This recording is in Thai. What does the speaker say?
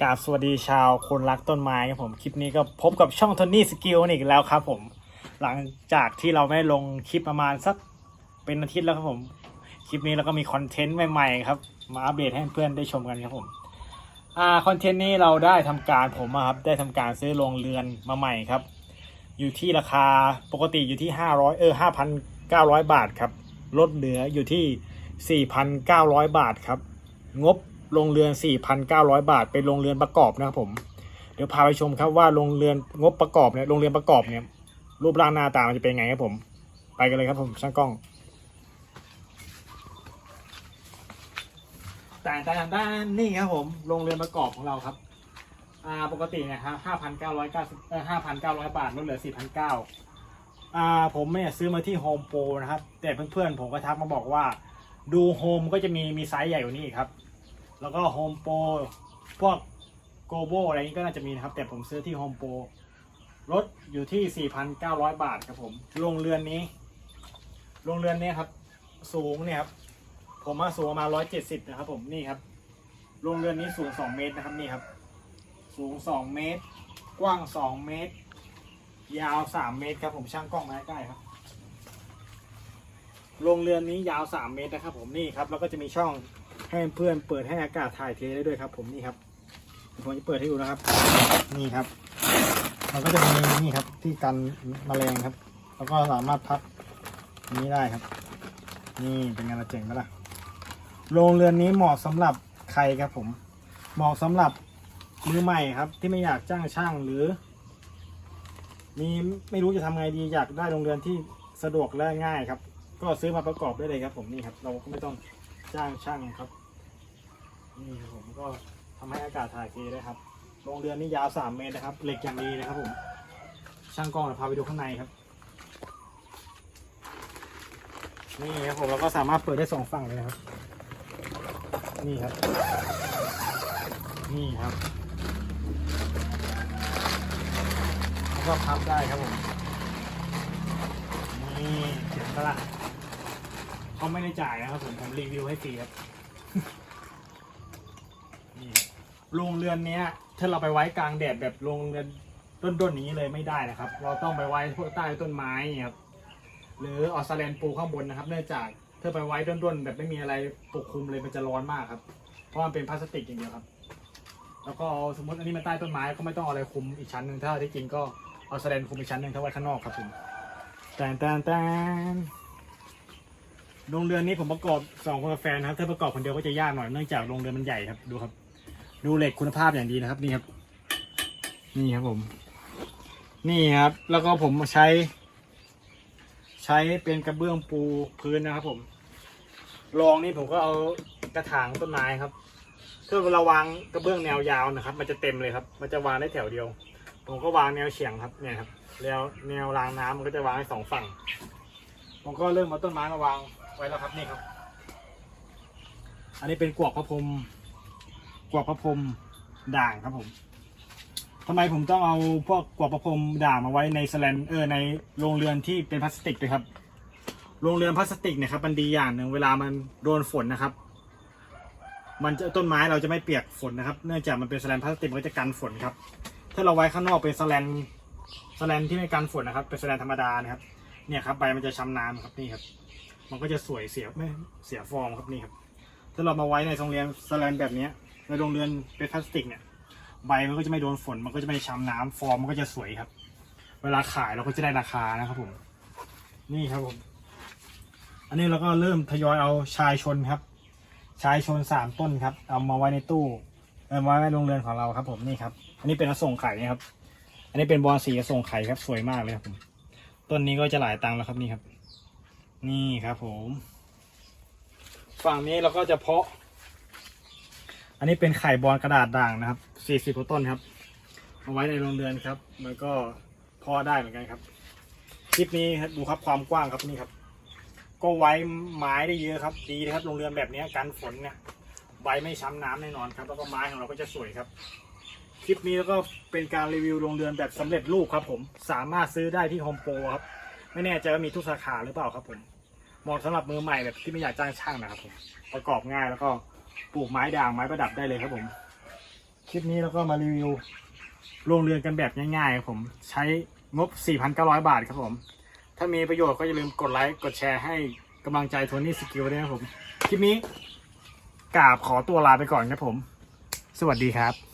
กราบสวัสดีชาวคนรักต้นไม้ครับผมคลิปนี้ก็พบกับช่อง Tony Skill อีกแล้วครับผม หลังจากที่เราไม่ลงคลิปประมาณสักเป็นอาทิตย์แล้วครับผม คลิปนี้เราก็มีคอนเทนต์ใหม่ๆครับ มาอัปเดตให้เพื่อนได้ชมกันครับผมอ่าคอนเทนต์นี้เราได้ทำการผมอะครับได้ทำการซื้อโรงเรือนมาใหม่ครับ อยู่ที่ราคาปกติอยู่ที่ 500เออ5,900 บาทครับลดเหลืออยู่ที่ 4,900 บาทครับ งบ โรงเรือน 4,900 บาท เป็นโรงเรือนประกอบนะครับผม เดี๋ยวพาไปชมครับว่าโรงเรือนงบประกอบเนี่ยโรงเรือนประกอบเนี่ยรูปร่างหน้าตามันจะเป็นไงครับผม ไปกันเลยครับผมช่างกล้องแต่แต่แต่นี่ครับผมโรงเรือนประกอบของเราครับอ่าปกติเนี่ยครับห้าพันเก้าร้อยเก้าสิบเอ่อห้าพันเก้าร้อยบาทลดเหลือสี่พันเก้าอ่าผมเนี่ยซื้อมาที่โฮมโปรนะครับ แต่เพื่อนๆผมก็ทักมาบอกว่า ดูโฮมก็จะมีมีไซส์ใหญ่กว่านี้ครับ แล้วก็โฮมโปรพวกโกโบอะไรนี้ก็น่าจะมีนะครับ แต่ผมซื้อที่โฮมโปรลดอยู่ที่ 4,900 บาทครับผมโรงเรือนนี้โรงเรือนนี้ครับ สูงเนี่ยครับ ผมมาสูงประมาณ170 นะครับ ผมนี่ครับโรงเรือนนี้สูง 2 เมตรนะครับนี่ครับ สูง 2 เมตร กว้าง 2 เมตร ยาว 3 เมตรครับผมช่างกล้องมาใกล้ครับโรงเรือนนี้ยาว 3 เมตรนะครับ ผมนี่ครับแล้วก็จะมีช่อง ให้เพื่อนเปิดให้อากาศถ่ายเทได้ด้วยครับ ผมนี่ครับผมจะเปิดให้ดูนะครับ นี่ครับ มันก็จะมีนี่ครับ ที่กันแมลงครับ แล้วก็สามารถพับนี้ได้ครับ นี่เป็นงานละเจ๋งไหมล่ะโรงเรือนนี้เหมาะสำหรับใครครับผม เหมาะสำหรับมือใหม่ครับ ที่ไม่อยากจ้างช่างหรือ มีไม่รู้จะทำไงดีอยากได้โรงเรือนที่สะดวกและง่ายครับ ก็ซื้อมาประกอบได้เลยครับ ผมนี่ครับ เราก็ไม่ต้อง จ้างช่างครับนี่ครับผมก็ทำให้อากาศถ่ายเทได้ครับโรงเรือนนี่ยาวสามเมตรนะครับเหล็กอย่างดีนะครับผมช่างกล้องพาไปดูข้างในครับ นี่ครับผมเราก็สามารถเปิดได้สองฝั่งเลยครับ นี่ครับ นี่ครับแล้วก็พับได้ครับผมนี่เห็นปะล่ะ เขาไม่ได้จ่ายนะครับผมผมรีวิวให้ฟรีครับนี่ครับโรงเรือนเนี้ย ถ้าเราไปไว้กลางแดดแบบโรงเรือนต้นๆนี้เลยไม่ได้นะครับ เราต้องไปไว้พวกใต้ต้นไม้ครับหรือออสแลนปูข้างบนนะครับเนื่องจากถ้าไปไว้ด้นๆแบบไม่มีอะไรปกคลุมเลยมันจะร้อนมากครับ เพราะมันเป็นพลาสติกอย่างเดียวครับ แล้วก็สมมติอันนี้มันใต้ต้นไม้ก็ไม่ต้องเอาอะไรคลุมอีกชั้นหนึ่งถ้าที่จริงก็เอาแสแลนคลุมอีกชั้นหนึ่งถ้าไว้ข้างนอกครับผมแต่แต่แต่ โรงเรือนนี้ผมประกอบสองคนกับแฟนนะครับถ้าประกอบคนเดียวก็จะยากหน่อยเนื่องจากโรงเรือนมันใหญ่ครับดูครับ ดูเหล็กคุณภาพอย่างดีนะครับนี่ครับ นี่ครับผม นี่ครับ แล้วก็ผมใช้ ใช้เป็นกระเบื้องปูพื้นนะครับ ผมรองนี่ผมก็เอากระถางต้นไม้ครับถ้าเราวางกระเบื้องแนวยาวนะครับ มันจะเต็มเลยครับ มันจะวางได้แถวเดียว ผมก็วางแนวเฉียงครับเนี่ยครับแล้วแนวรางน้ำมันก็จะวางให้สองฝั่งผมก็เริ่มเอาต้นไม้มาวาง ไว้แล้วครับนี่ครับ อันนี้เป็นกวกพระพรมกวกพระพรมด่างครับผมทำไมผมต้องเอาพวกกวกพระพรมด่างมาไว้ในสแลนเออในโรงเรือนที่เป็นพลาสติกด้วยครับโรงเรือนพลาสติกเนี่ยครับมันดีอย่างหนึ่งเวลามันโดนฝนนะครับ มันจะต้นไม้เราจะไม่เปียกฝนนะครับ เนื่องจากมันเป็นสแลนพลาสติกมันก็จะกันฝนครับ ถ้าเราไว้ข้างนอกเป็นสแลนสแลนที่ไม่กันฝนนะครับ เป็นสแลนธรรมดานะครับ เนี่ยครับใบมันจะช้ำน้ำครับนี่ครับ มันก็จะสวยเสียไม่เสียฟอร์มครับนี่ครับ ถ้าเรามาไว้ในโรงเรียนสแลนแบบนี้ในโรงเรือนเป็นพลาสติกเนี่ยใบมันก็จะไม่โดนฝนมันก็จะไม่ช้ำน้ำฟอร์มมันก็จะสวยครับ เวลาขายเราก็จะได้ราคานะครับผม นี่ครับผม อันนี้เราก็เริ่มทยอยเอาชายชนครับ ชายชนสามต้นครับ เอามาไว้ในตู้เอามาไว้ในโรงเรือนของเราครับผมนี่ครับ อันนี้เป็นส่งไข่นะครับ อันนี้เป็นบอลสีส่งไข่ครับสวยมากเลยครับผมต้นนี้ก็จะหลายตังค์แล้วครับนี่ครับ นี่ครับผม ฝั่งนี้เราก็จะเพาะ อันนี้เป็นไข่บอลกระดาษด่างนะครับสี่สิบกว่าต้นครับ เอาไว้ในโรงเรือนครับ มันก็เพาะได้เหมือนกันครับ คลิปนี้ดูครับความกว้างครับนี่ครับ ก็ไว้ไม้ได้เยอะครับ ดีนะครับโรงเรือนแบบนี้กันฝนเนี่ยใบไม่ช้ำน้ำแน่นอนครับ แล้วก็ไม้ของเราก็จะสวยครับคลิปนี้แล้วก็เป็นการรีวิวโรงเรือนแบบสำเร็จรูปครับผมสามารถซื้อได้ที่โฮมโปรครับ ไม่แน่ใจว่ามีทุกสาขาหรือเปล่าครับผมเหมาะสำหรับมือใหม่แบบที่ไม่อยากจ้างช่างนะครับผมประกอบง่ายแล้วก็ปลูกไม้ด่างไม้ประดับได้เลยครับผม คลิปนี้เราก็มารีวิวโรงเรือนกันแบบง่ายๆครับผมใช้งบ 4,900 บาทครับผม ถ้ามีประโยชน์ก็อย่าลืมกดไลค์กดแชร์ให้กำลังใจโทนี่สกิลด้วยนะครับผม คลิปนี้กราบขอตัวลาไปก่อนครับผม สวัสดีครับ